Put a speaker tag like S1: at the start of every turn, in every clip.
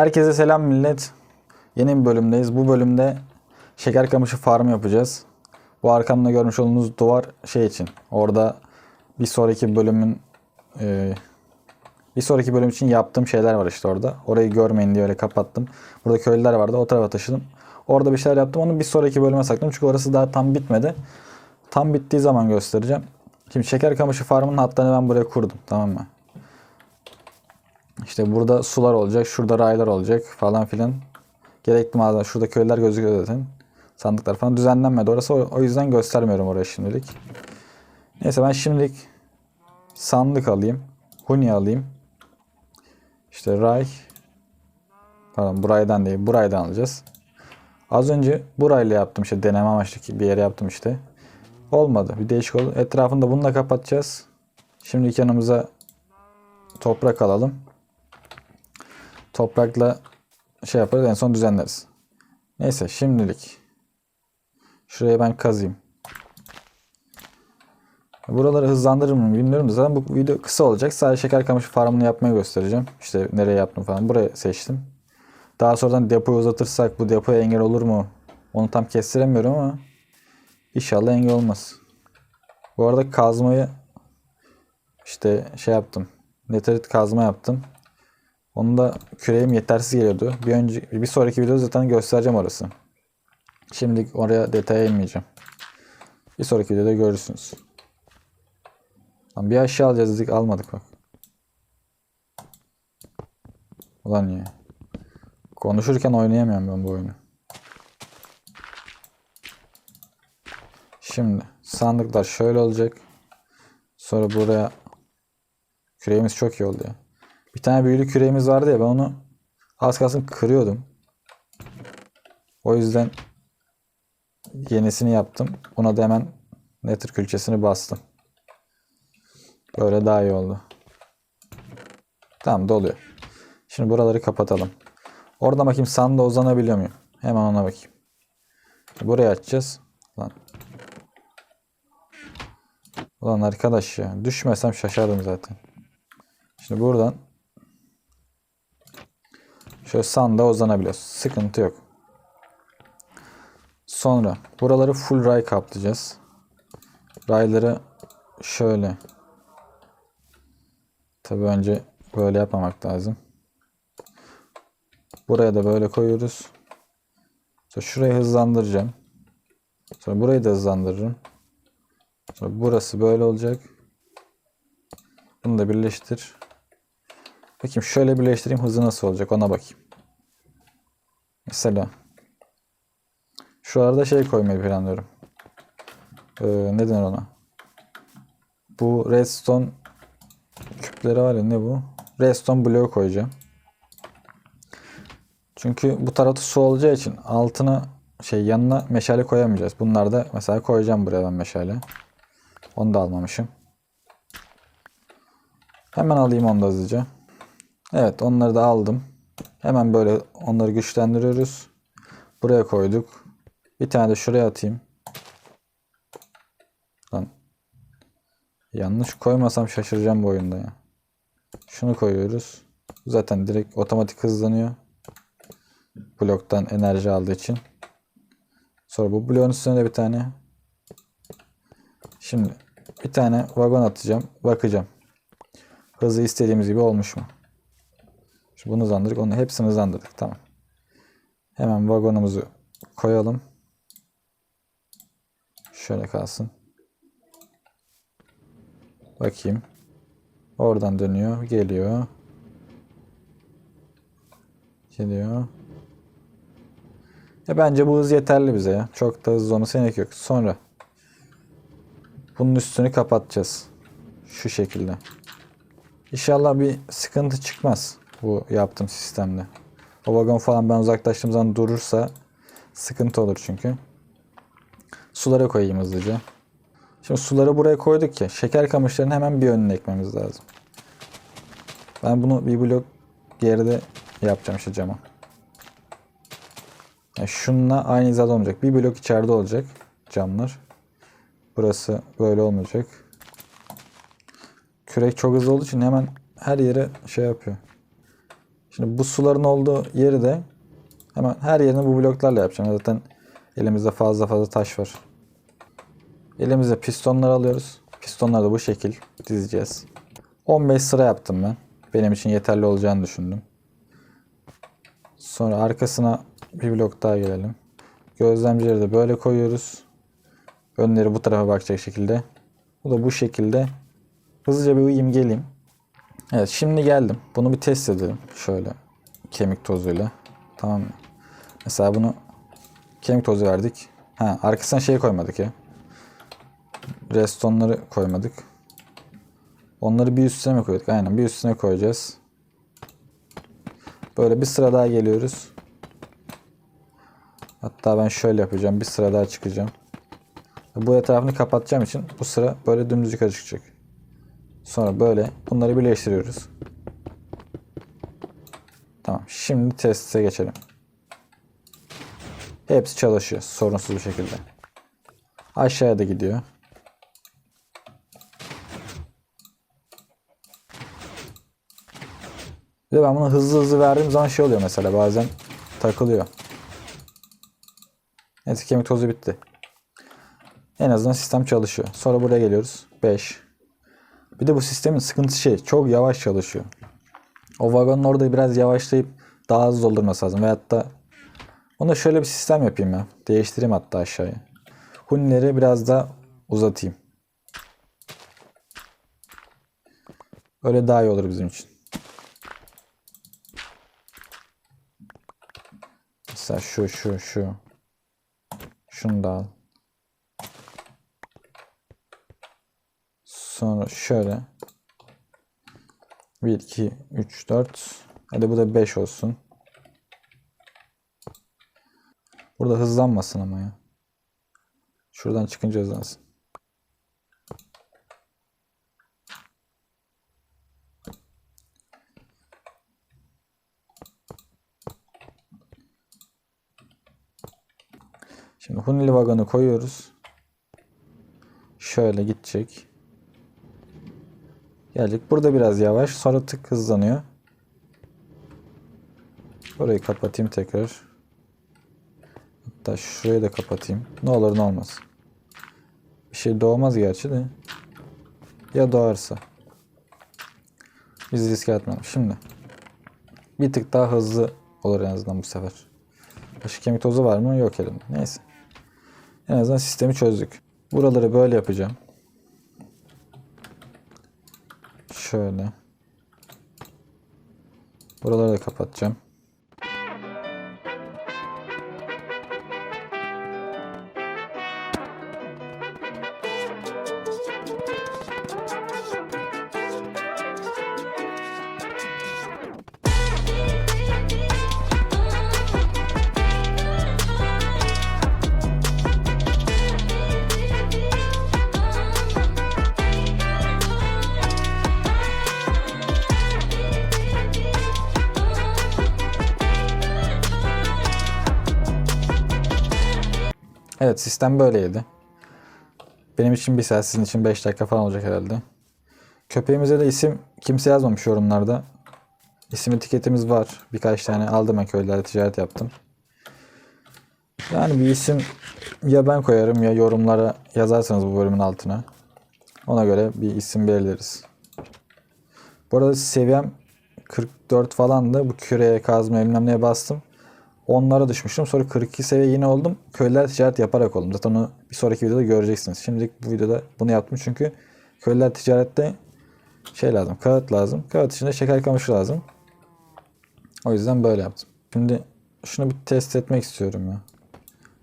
S1: Herkese selam millet. Yeni bir bölümdeyiz. Bu bölümde şeker kamışı farmı yapacağız. Bu arkamda görmüş olduğunuz duvar şey için. Orada bir sonraki bölümün e, bir sonraki bölüm için yaptığım şeyler var işte orada. Orayı görmeyin diye öyle kapattım. Burada köylüler vardı. O tarafa taşıdım. Orada bir şeyler yaptım. Onu bir sonraki bölüme sakladım. Çünkü orası daha tam bitmedi. Tam bittiği zaman göstereceğim. Şimdi şeker kamışı farmının hatlarını ben buraya kurdum. Tamam mı? İşte burada sular olacak. Şurada raylar olacak falan filan. Gerekli malzeme. Şurada köyler gözüküyor zaten. Sandıklar falan düzenlenmedi. Orası o yüzden göstermiyorum oraya şimdilik. Neyse ben şimdilik sandık alayım. Huni alayım. İşte ray. Pardon buraydan değil. Buraydan alacağız. Az önce burayla yaptım işte deneme amaçlı bir yere yaptım işte. Olmadı. Bir değişik oldu. Etrafını da bununla kapatacağız. Şimdi yanımıza toprak alalım. Toprakla şey yaparız en son düzenleriz. Neyse şimdilik. Şuraya ben kazayım. Buraları hızlandırır mı bilmiyorum zaten bu video kısa olacak. Sadece şeker kamışı farmını yapmayı göstereceğim. İşte nereye yaptım falan. Buraya seçtim. Daha sonradan depoyu uzatırsak bu depoya engel olur mu? Onu tam kestiremiyorum ama inşallah engel olmaz. Bu arada kazmayı işte şey yaptım. Neterit kazma yaptım. Onu da küreğim yetersiz geliyordu. Bir önce bir sonraki videoda zaten göstereceğim orası. Şimdilik oraya detaya inmeyeceğim. Bir sonraki videoda görürsünüz. Lan bir aşağı alacağız dedik almadık bak. Ulan ya. Konuşurken oynayamıyorum ben bu oyunu. Şimdi sandıklar şöyle olacak. Sonra buraya küreğimiz çok iyi oldu ya. Bir tane büyülü küreğimiz vardı ya ben onu az kalsın kırıyordum. O yüzden yenisini yaptım. Ona da hemen nether külçesini bastım. Böyle daha iyi oldu. Tamam doluyor. Şimdi buraları kapatalım. Orada bakayım sanda uzanabiliyor muyum? Hemen ona bakayım. Burayı açacağız. Lan. Ulan arkadaş ya. Düşmesem şaşardım zaten. Şimdi buradan şöyle sanda uzanabiliyoruz. Sıkıntı yok. Sonra buraları full ray kaplayacağız. Rayları şöyle. Tabi önce böyle yapmamak lazım. Buraya da böyle koyuyoruz. Sonra şurayı hızlandıracağım. Sonra burayı da hızlandırırım. Sonra burası böyle olacak. Bunu da birleştir. Bakayım şöyle birleştireyim hızı nasıl olacak ona bakayım. Mesela şuralarda şey koymayı planlıyorum. Ee, ne denir ona? Bu redstone küpleri var ya ne bu? Redstone bloğu koyacağım. Çünkü bu tarafta su olacağı için altına şey yanına meşale koyamayacağız. Bunlar da mesela koyacağım buraya ben meşale. Onu da almamışım. Hemen alayım onu da hızlıca. Evet onları da aldım. Hemen böyle onları güçlendiriyoruz. Buraya koyduk. Bir tane de şuraya atayım. Lan. Yanlış koymasam şaşıracağım bu oyunda ya. Şunu koyuyoruz. Zaten direkt otomatik hızlanıyor. Bloktan enerji aldığı için. Sonra bu bloğun üstüne de bir tane. Şimdi bir tane vagon atacağım. Bakacağım. Hızı istediğimiz gibi olmuş mu? Şimdi bunu hızlandırdık. Onu hepsini hızlandırdık. Tamam. Hemen vagonumuzu koyalım. Şöyle kalsın. Bakayım. Oradan dönüyor. Geliyor. Geliyor. Ya bence bu hız yeterli bize ya. Çok da hızlı olmasına gerek yok. Sonra bunun üstünü kapatacağız. Şu şekilde. İnşallah bir sıkıntı çıkmaz bu yaptığım sistemde. O vagon falan ben uzaklaştığım zaman durursa sıkıntı olur çünkü. Sulara koyayım hızlıca. Şimdi suları buraya koyduk ya. Şeker kamışlarının hemen bir önüne ekmemiz lazım. Ben bunu bir blok geride yapacağım işte cama. Yani şununla aynı hizada olmayacak. Bir blok içeride olacak camlar. Burası böyle olmayacak. Kürek çok hızlı olduğu için hemen her yere şey yapıyor. Şimdi bu suların olduğu yeri de hemen her yerini bu bloklarla yapacağım. Zaten elimizde fazla fazla taş var. Elimize pistonlar alıyoruz. Pistonları da bu şekil dizeceğiz. 15 sıra yaptım ben. Benim için yeterli olacağını düşündüm. Sonra arkasına bir blok daha gelelim. Gözlemcileri de böyle koyuyoruz. Önleri bu tarafa bakacak şekilde. Bu da bu şekilde. Hızlıca bir uyuyayım geleyim. Evet şimdi geldim. Bunu bir test edelim. Şöyle kemik tozuyla. Tamam mı? Mesela bunu kemik tozu verdik. Ha, arkasına şey koymadık ya. Restonları koymadık. Onları bir üstüne mi koyduk? Aynen bir üstüne koyacağız. Böyle bir sıra daha geliyoruz. Hatta ben şöyle yapacağım. Bir sıra daha çıkacağım. Bu etrafını kapatacağım için bu sıra böyle dümdüz yukarı çıkacak. Sonra böyle bunları birleştiriyoruz. Tamam. Şimdi teste geçelim. Hepsi çalışıyor sorunsuz bir şekilde. Aşağıya da gidiyor. Bir ben bunu hızlı hızlı verdiğim zaman şey oluyor mesela bazen takılıyor. Evet kemik tozu bitti. En azından sistem çalışıyor. Sonra buraya geliyoruz. 5. Bir de bu sistemin sıkıntısı şey çok yavaş çalışıyor. O vagonun orada biraz yavaşlayıp daha hızlı doldurması lazım. Veyahut da ona şöyle bir sistem yapayım ya. Değiştireyim hatta aşağıya. Hunileri biraz daha uzatayım. Öyle daha iyi olur bizim için. Mesela şu şu şu. Şunu da al. Sonra şöyle. 1, 2, 3, 4. Hadi bu da 5 olsun. Burada hızlanmasın ama ya. Şuradan çıkınca hızlansın. Şimdi Hunili vagonı koyuyoruz. Şöyle gidecek. Gelecek. Burada biraz yavaş. Sonra tık hızlanıyor. Burayı kapatayım tekrar. Hatta şurayı da kapatayım. Ne olur ne olmaz. Bir şey doğmaz gerçi de. Ya doğarsa. Biz riske atmayalım. Şimdi. Bir tık daha hızlı olur en azından bu sefer. Başka kemik tozu var mı? Yok elimde. Neyse. En azından sistemi çözdük. Buraları böyle yapacağım. Şöyle. Buraları da kapatacağım. Evet sistem böyleydi. Benim için bir saat sizin için 5 dakika falan olacak herhalde. Köpeğimize de isim kimse yazmamış yorumlarda. İsim etiketimiz var. Birkaç tane aldım ben köylerde ticaret yaptım. Yani bir isim ya ben koyarım ya yorumlara yazarsanız bu bölümün altına. Ona göre bir isim belirleriz. Bu arada seviyem 44 falandı. Bu küreye kazma bilmem bastım. Onlara düşmüştüm. Sonra 42 seviye yine oldum. Köylüler ticaret yaparak oldum. Zaten onu bir sonraki videoda göreceksiniz. Şimdilik bu videoda bunu yaptım çünkü köylüler ticarette şey lazım. Kağıt lazım. Kağıt içinde şeker kamışı lazım. O yüzden böyle yaptım. Şimdi şunu bir test etmek istiyorum ya.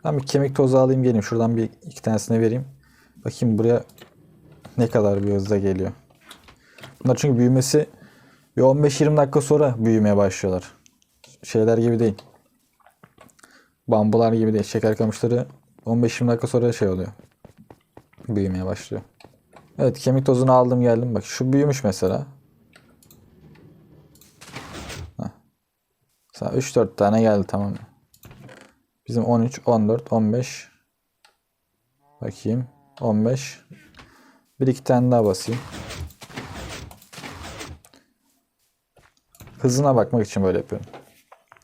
S1: Ben bir kemik tozu alayım geleyim. Şuradan bir iki tanesini vereyim. Bakayım buraya ne kadar bir hızda geliyor. Bunlar çünkü büyümesi bir 15-20 dakika sonra büyümeye başlıyorlar. Şeyler gibi değil. Bambular gibi değil. Şeker kamışları 15-20 dakika sonra şey oluyor. Büyümeye başlıyor. Evet kemik tozunu aldım geldim. Bak şu büyümüş mesela. Heh. Mesela 3-4 tane geldi tamam? Bizim 13, 14, 15. Bakayım. 15. Bir iki tane daha basayım. hızına bakmak için böyle yapıyorum.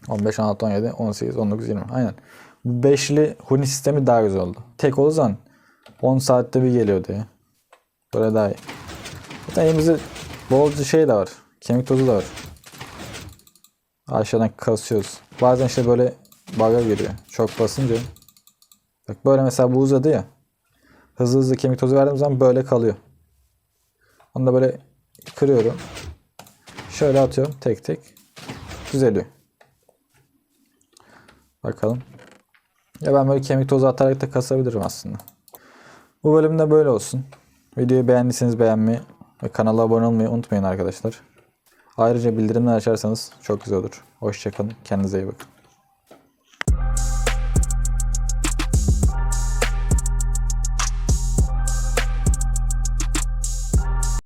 S1: 15, 16, 17, 18, 19, 20. Aynen. Bu beşli huni sistemi daha güzel oldu. Tek olduğu zaman 10 saatte bir geliyordu ya. Böyle daha iyi. Zaten elimizde bolca şey de var. Kemik tozu da var. Aşağıdan kasıyoruz. Bazen işte böyle bug'a giriyor. Çok basınca. Bak böyle mesela bu uzadı ya. Hızlı hızlı kemik tozu verdiğim zaman böyle kalıyor. Onu da böyle kırıyorum. Şöyle atıyorum tek tek. Düzeliyor. Bakalım. Ya ben böyle kemik tozu atarak da kasabilirim aslında. Bu bölümde böyle olsun. Videoyu beğendiyseniz beğenmeyi ve kanala abone olmayı unutmayın arkadaşlar. Ayrıca bildirimler açarsanız çok güzel olur. Hoşçakalın. Kendinize iyi bakın.